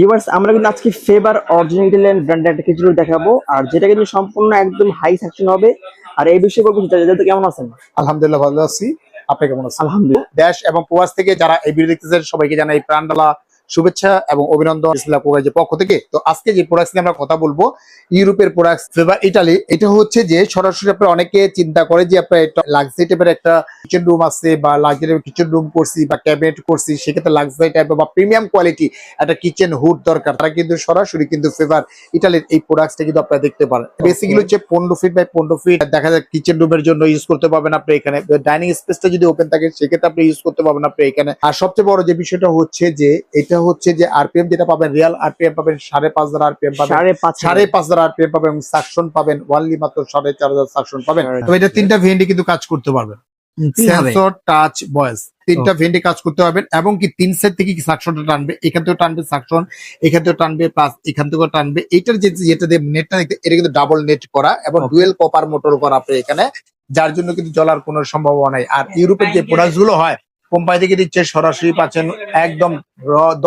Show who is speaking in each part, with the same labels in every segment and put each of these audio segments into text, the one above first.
Speaker 1: Viewers আমরা কিন্তু আজকে ফেভার অরিজিনাল ইটালিয়ান ব্র্যান্ডের একটা খিচুড়ি দেখাবো। আর যেটা কিন্তু সম্পূর্ণ একদম হাই সেকশন হবে। আর এই বিষয়ে বলব যাদের কেমন আছেন?
Speaker 2: আলহামদুলিল্লাহ ভালো আছি। আপনি কেমন আছেন?
Speaker 1: আলহামদুলিল্লাহ।
Speaker 2: দেশ এবং প্রবাস থেকে যারা এই ভিডিও দেখতেছেন সবাইকে জানাই প্রাণডালা। শুভেচ্ছা এবং অভিনন্দন ইসলাম কোকাজের পক্ষ থেকে। তো আজকে যে প্রোডাক্ট নিয়ে আমরা কথা বলব ইউরোপের প্রোডাক্ট ফেভার ইটালি এটা হচ্ছে যে সরাসরি আপনার অনেকে চিন্তা করে যে আপনার একটা লাক্সারি টাইপের একটা কিচেন রুম আছে বা লাক্সারি কিচেন রুম করছি বা ক্যাবিনেট করছি সেক্ষেত্রে লাক্সারি টাইপের বা প্রিমিয়াম কোয়ালিটি একটা কিচেন হুড দরকার। তারা কিন্তু সরাসরি কিন্তু ফেভার ইটালির এই প্রোডাক্টটা কিন্তু আপনারা দেখতে পারেন। বেসিক্যালি হচ্ছে পনেরো ফিট বাই পনেরো ফিট দেখা যায় কিচেন রুমের জন্য ইউজ করতে পারবেন আপনি এখানে। ডাইনিং স্পেসটা যদি ওপেন থাকে সেক্ষেত্রে আপনি ইউজ করতে পারবেন আপনি এখানে। আর সবচেয়ে বড় যে বিষয়টা হচ্ছে যে এটা হচ্ছে যে আরপিএম যেটা পাবেন রিয়াল আরপিএম পাবেন সাড়ে পাঁচ হাজার আরপিএম পাবেন
Speaker 1: সাড়ে পাঁচ
Speaker 2: হাজার। আরপিএম পাবেন সাকশন পাবেন ওয়ানলি মাত্র সাড়ে চার হাজার সাকশন পাবেন. তো এটা তিনটা ভেন্ডি কিন্তু কাজ করতে পারবেন। সেন্সর টাচ ভয়েস তিনটা ভেন্ডি কাজ করতে পারবেন এবং কি তিন সেট থেকে সাকশনটা টানবে? এখান থেকেও টানবে সাকশন এখান থেকেও টানবে প্লাস এখান থেকেও টানবে। এটার যে যেটা দিয়ে নেটটা দেখতে এটা কিন্তু ডাবল নেট করা এবং ডুয়েল কপার মোটর করা আপনি এখানে যার জন্য কিন্তু জলার কোনো সম্ভাবনা নাই। আর ইউরোপের যে প্রোডাক্টগুলো হয় কোম্পানি থেকে দিচ্ছে সরাসরি পাচ্ছেন একদম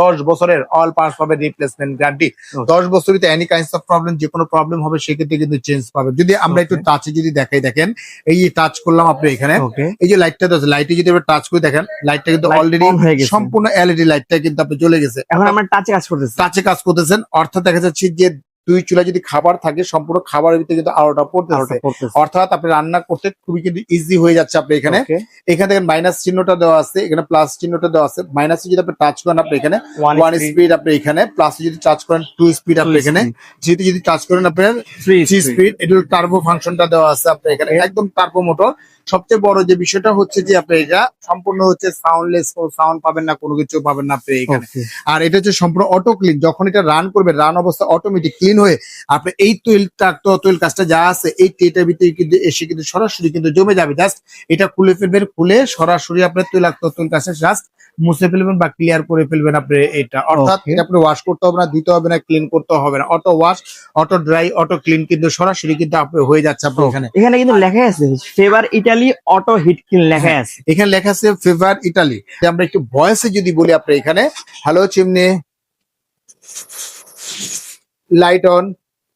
Speaker 2: দশ বছরের অল পার্টস পাবে রিপ্লেসমেন্ট গ্যারান্টি দশ বছরিতে এনি কাইন্ডস অফ প্রবলেম যে কোনো প্রবলেম হবে সেক্ষেত্রে কিন্তু চেঞ্জ পাবে। যদি আমরা একটু টাচে যদি দেখাই দেখেন এই যে টাচ করলাম আপনি এখানে এই যে লাইটটা আছে লাইটে যদি আপনি টাচ করে দেখেন লাইটটা কিন্তু অলরেডি
Speaker 1: হয়ে।
Speaker 2: সম্পূর্ণ এলইডি লাইটটা কিন্তু আপনি চলে গেছে।
Speaker 1: এখন আমরা টাচে কাজ করতেছি।
Speaker 2: টাচে কাজ করতেছেন অর্থাৎ দেখা যাচ্ছে যে দুই চুলা যদি খাবার থাকে সম্পূর্ণ খাবারের ভিতরে কিন্তু আলোটা পড়তেছে।
Speaker 1: আলোটা
Speaker 2: অর্থাৎ আপনি রান্না করতে খুবই কিন্তু ইজি হয়ে যাচ্ছে আপনি এখানে। এখানে দেখেন মাইনাস চিহ্নটা দেওয়া আছে এখানে প্লাস চিহ্নটা দেওয়া আছে। মাইনাস যদি আপনি টাচ করেন আপনি এখানে ওয়ান স্পিড আপনি এখানে প্লাস যদি টাচ করেন টু স্পিড আপনি এখানে। যেহেতু যদি টাচ করেন আপনার থ্রি। স্পিড এটা টার্বো ফাংশনটা দেওয়া আছে আপনার এখানে। একদম টার্বো মোটর সবচেয়ে বড় যে বিষয়টা হচ্ছে যে আপনি এটা সম্পূর্ণ হচ্ছে সাউন্ডলেস কোনো সাউন্ড পাবেন না কোনো কিছু পাবেন না আপনি এখানে। আর এটা হচ্ছে সম্পূর্ণ অটো ক্লিন যখন এটা রান করবে রান অবস্থা অটোমেটিক ক্লিন হয়ে আপনি এই তৈলটা তো তৈল কাজটা যা আছে এই টেটার ভিতরে কিন্তু এসে কিন্তু সরাসরি কিন্তু জমে যাবে। জাস্ট এটা খুলে ফেলবেন খুলে সরাসরি আপনার তৈলাক্ত তৈল কাজটা জাস্ট মুছে ফেলবেন বা ক্লিয়ার করে ফেলবেন আপনি এটা। অর্থাৎ. এটা আপনি ওয়াশ করতে হবে না দিতে হবে না ক্লিন করতে হবে না। Auto wash auto dry auto clean কিন্তু সরাসরি কিন্তু আপনি হয়ে যাচ্ছে আপনি এখানে।
Speaker 1: এখানে কিন্তু লেখা আছে Faber Italy auto heat clean লেখা আছে।
Speaker 2: এখানে লেখা আছে ফেভার ইটালি আমরা একটু ভয়েসে যদি বলি আপনি এখানে হ্যালো চিমনি লাইট অন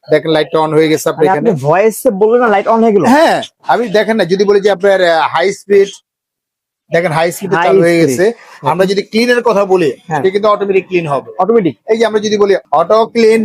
Speaker 2: দেখেন লাইটটা অন হয়ে গেছে আপনি এখানে।
Speaker 1: ভয়েস বললেন না লাইট অন হয়ে গেল।
Speaker 2: হ্যাঁ আমি দেখেন না যদি বলি যে আপনার হাই স্পিড দেখেন হাই স্পিডে চালু হয়ে গেছে। আমরা যদি ক্লিন এর কথা বলি
Speaker 1: হ্যাঁ।
Speaker 2: এটা কিন্তু অটোমেটিক ক্লিন হবে।
Speaker 1: অটোমেটিক
Speaker 2: এই যে আমরা যদি বলি অটো ক্লিন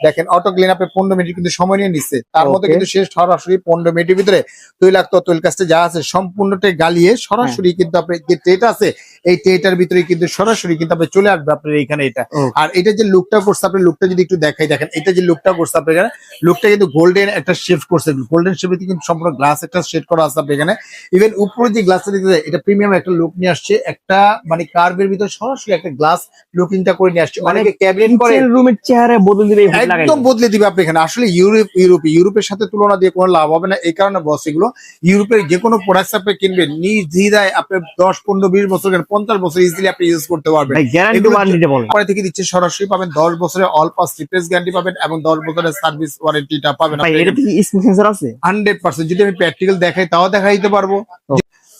Speaker 2: দেখেন অটো ক্লিন আপনি পনেরো মিনিট কিন্তু সময় নিয়ে নিচ্ছে। তার মধ্যে কিন্তু শেষ সরাসরি পনেরো মিনিটের ভিতরে তৈলাক্ত তৈল কাজটা যা আছে সম্পূর্ণটাই গালিয়ে সরাসরি কিন্তু আপনি যে ট্রেটা আছে এই ট্রেটার ভিতরে কিন্তু সরাসরি কিন্তু আপনি চলে আসবে আপনার এখানে এটা। আর এটা যে লুকটা করছে আপনি লুকটা যদি একটু দেখাই দেখেন এটা যে লুকটা করছে আপনি এখানে লুকটা কিন্তু গোল্ডেন একটা শেফ করছে। গোল্ডেন শেফে কিন্তু সম্পূর্ণ গ্লাস একটা সেট করা আছে আপনি এখানে। ইভেন উপরে যে গ্লাসটা দিতে এটা প্রিমিয়াম একটা লুক নিয়ে আসছে। একটা মানে কার্ভের ভিতরে সরাসরি একটা গ্লাস লুকিংটা করে নিয়ে আসছে। অনেকে ক্যাবিনেট করে।
Speaker 1: রুমের চেহারা বদল দিবে।
Speaker 2: একদম বদলে দিবে আপনি এখানে। আসলে ইউরোপ ইউরোপে ইউরোপের সাথে তুলনা দিয়ে কোনো লাভ হবে না। এই কারণে বস এগুলো ইউরোপের যে কোনো প্রোডাক্ট আপনি কিনবেন নিজ ধীরায় আপনি দশ পনেরো বিশ বছর পঞ্চাশ বছর ইজিলি আপনি ইউজ করতে পারবেন। কোম্পানি থেকে দিচ্ছে সরাসরি পাবেন দশ বছরের অল পাস রিপ্লেস গ্যারান্টি পাবেন এবং দশ বছরের সার্ভিস ওয়ারেন্টিটা পাবেন। হান্ড্রেড পার্সেন্ট যদি আমি প্র্যাকটিক্যাল দেখাই তাও দেখা দিতে পারব।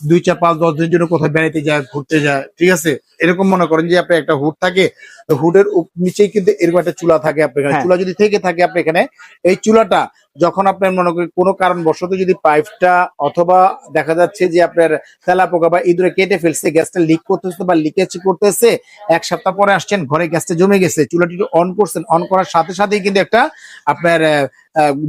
Speaker 2: দুই চার পাঁচ দশ দিনের জন্য কোথাও বেড়াইতে যায় ঘুরতে যায় ঠিক আছে? এরকম মনে করেন যে আপনার একটা হুড থাকে তো হুডের নিচেই কিন্তু এরকম একটা চুলা থাকে আপনার এখানে।
Speaker 1: হ্যাঁ।
Speaker 2: চুলা যদি থেকে থাকে আপনার এখানে এই চুলাটা যখন আপনার মনে করেন কোনো কারণবশত যদি পাইপটা অথবা দেখা যাচ্ছে যে আপনার তেলা পোকা বা ইঁদুরে কেটে ফেলছে গ্যাসটা লিক করতেছে বা লিকেজ করতেছে এক সপ্তাহ পরে আসছেন ঘরে গ্যাসটা জমে গেছে চুলাটি অন করছেন অন করার সাথে সাথেই কিন্তু একটা আপনার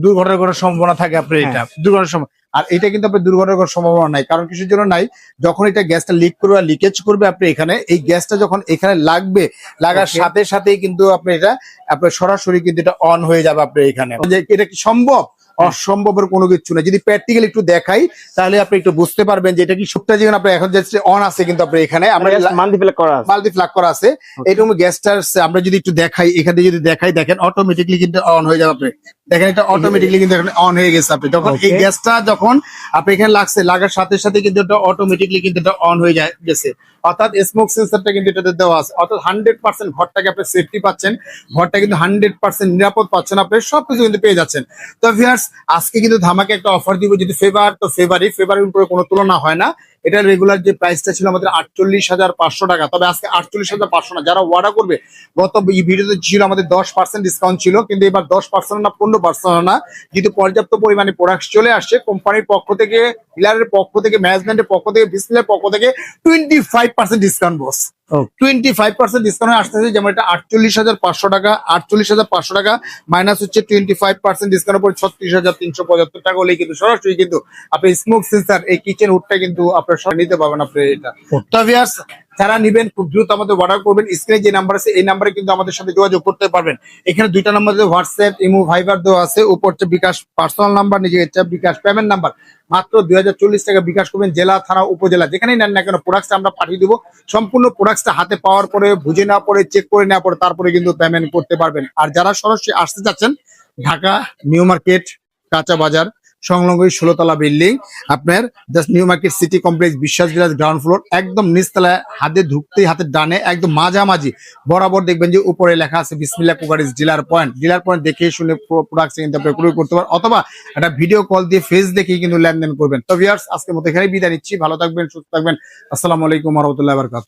Speaker 2: দুর্ঘটনার কোনো সম্ভাবনা থাকে আপনার এটা। দুর্ঘটনার সম্ভাবনা আর এটা কিন্তু আপনার দুর্ঘটনার সম্ভাবনা নাই কারণ কিছুর জন্য নাই। যখন এটা গ্যাসটা লিক করবে বা লিকেজ করবে আপনি এখানে এই গ্যাসটা যখন এখানে লাগবে লাগার সাথে সাথেই কিন্তু আপনি এটা আপনার সরাসরি কিন্তু এটা অন হয়ে যাবে আপনি এখানে। এটা কি সম্ভব? অসম্ভবের কোনো কিছু না যদি প্র্যাকটিক্যাল একটু দেখাই তাহলে আপনি একটু বুঝতে পারবেন যে এটা কি সবটা যেখানে আপনার এখন যাচ্ছে অন আছে কিন্তু আপনার এখানে। আমরা
Speaker 1: মাল্টি করা আছে।
Speaker 2: মাল্টি ফ্লাগ করা আছে। এরকম গ্যাসটার আমরা যদি একটু দেখাই এখানে যদি দেখাই দেখেন অটোমেটিকলি কিন্তু অন হয়ে যাবে আপনি দেখেন এটা অটোমেটিকলি কিন্তু এখানে অন হয়ে গেছে আপনি। যখন এই. গ্যাসটা যখন আপনি এখানে লাগছে লাগার সাথে সাথে কিন্তু এটা অটোমেটিকলি কিন্তু এটা অন হয়ে যায় গেছে। অর্থাৎ স্মোক সেন্সরটা কিন্তু এটাতে দেওয়া আছে। অর্থাৎ হান্ড্রেড পার্সেন্ট ঘরটাকে আপনি সেফটি পাচ্ছেন। ঘরটা কিন্তু হান্ড্রেড পার্সেন্ট নিরাপদ পাচ্ছেন আপনি। সবকিছু কিন্তু পেয়ে যাচ্ছেন। তো ভিউয়ার্স আজকে কিন্তু ধামাকে একটা অফার দিব, যদি ফেভার তো ফেভারই ফেভারের উপরে কোনো তুলনা হয় না। এটার রেগুলার যে প্রাইসটা ছিল আমাদের আটচল্লিশ হাজার পাঁচশো টাকা। তবে আজকে আটচল্লিশ হাজার পাঁচশো না যারা অর্ডার করবে গত ভিডিওতে ছিল আমাদের দশ পার্সেন্ট ডিসকাউন্ট ছিল কিন্তু এবার দশ পার্সেন্ট না পনেরো পার্সেন্ট না যেহেতু পর্যাপ্ত পরিমাণে প্রোডাক্ট চলে আসছে। কোম্পানির পক্ষ থেকে ডিলারের পক্ষ থেকে ম্যানেজমেন্টের পক্ষ থেকে বিসমিলের পক্ষ থেকে twenty five percent discount boss. Twenty five percent discount আসতেছে যেমন এটা আটচল্লিশ হাজার পাঁচশো টাকা আটচল্লিশ হাজার পাঁচশো টাকা মাইনাস হচ্ছে টোয়েন্টি ফাইভ পার্সেন্ট ডিসকাউন্ট পরে ছত্রিশ হাজার তিনশো পঁচাত্তর টাকা হলেই কিন্তু সরাসরি কিন্তু আপনি স্মোক সেন্সার এই কিচেন হুডটা কিন্তু আপনার সব নিতে পারবেন আপনি এটা। তো যারা নিবেন, খুব দ্রুত আমাদের অর্ডার করবেন। স্ক্রিনে যে নাম্বার আছে, এই নাম্বারে কিন্তু আমাদের সাথে যোগাযোগ করতে পারবেন। এখানে দুইটা নাম্বার হোয়াটসঅ্যাপ ইমো ভাইবার দেওয়া আছে। উপর বিকাশ পার্সোনাল নাম্বার নিজে হচ্ছে বিকাশ পেমেন্ট নাম্বার মাত্র দুই হাজার চল্লিশ টাকা বিকাশ করবেন জেলা, থানা, উপজেলা। যেখানেই নেন না কেন প্রোডাক্টটা আমরা পাঠিয়ে দেবো। সম্পূর্ণ প্রোডাক্টটা হাতে পাওয়ার পরে, বুঝে নেওয়ার পরে চেক করে নেওয়ার পরে, তারপরে কিন্তু পেমেন্ট করতে পারবেন। আর যারা সরাসরি আসতে চাচ্ছেন, ঢাকা, নিউ মার্কেট, কাঁচা বাজার সংলগ্ন ষোলোতলা বিল্ডিং আপনার just new market city complex Biswas Bilas ground floor একদম নিচতলায় হাতে ঢুকতেই হাতের ডানে, একদম মাঝামাঝি। বরাবর দেখবেন যে উপরে লেখা আছে Bismillah cookeries dealer point dealer point দেখে শুনে প্রোডাক্ট ক্রয় করতে পারেন অথবা একটা ভিডিও কল দিয়ে ফেস দেখেই কিন্তু লেনদেন করবেন। তো ভিউয়ার্স আজকের মতো এখানে বিদায় নিচ্ছি। ভালো থাকবেন, সুস্থ থাকবেন। আসসালামু আলাইকুম রহমতুল্লাহ বারকাত